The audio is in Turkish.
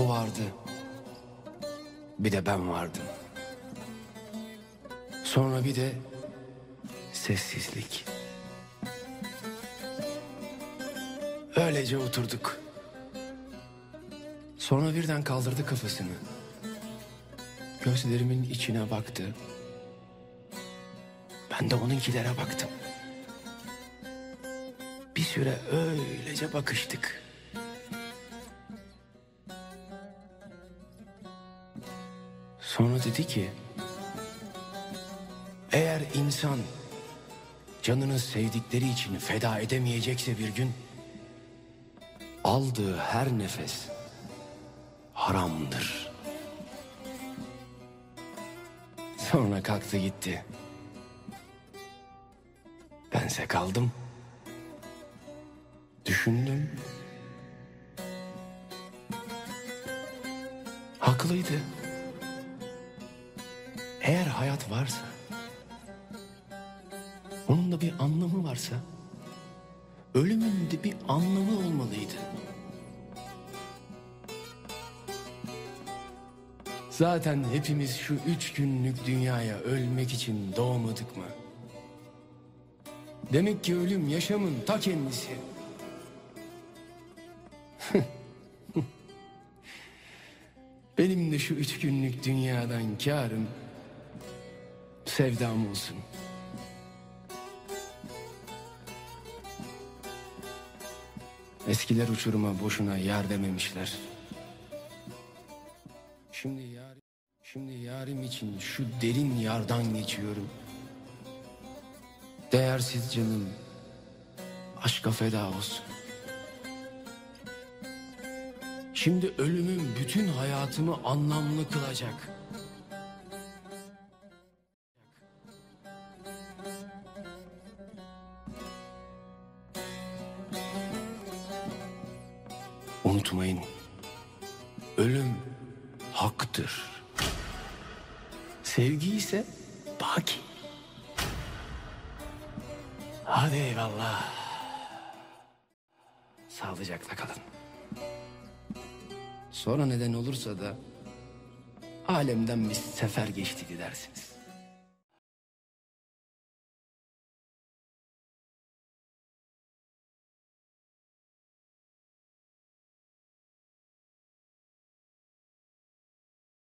O vardı. Bir de ben vardım. Sonra bir de sessizlik. Öylece oturduk. Sonra birden kaldırdı kafasını. Gözlerimin içine baktı. Ben de onunkilere baktım. Bir süre öylece bakıştık. Sonra dedi ki... Eğer insan canını sevdikleri için feda edemeyecekse bir gün... Aldığı her nefes haramdır. Sonra kalktı gitti. Bense kaldım. Düşündüm. Haklıydı. Eğer hayat varsa, onun da bir anlamı varsa, ölümün de bir anlamı olmalıydı. Zaten hepimiz şu üç günlük dünyaya ölmek için doğmadık mı? Demek ki ölüm yaşamın ta kendisi. Benim de şu üç günlük dünyadan karım sevdam olsun. Eskiler uçuruma boşuna yar dememişler. Şimdi yar, şimdi yarim için şu derin yardan geçiyorum. Değersiz canım aşka feda olsun. Şimdi ölümüm bütün hayatımı anlamlı kılacak. Unutmayın. Ölüm haktır. Sevgi ise baki. Hadi eyvallah. Sağlıcakla kalın. Sonra neden olursa da alemden bir sefer geçti dersiniz.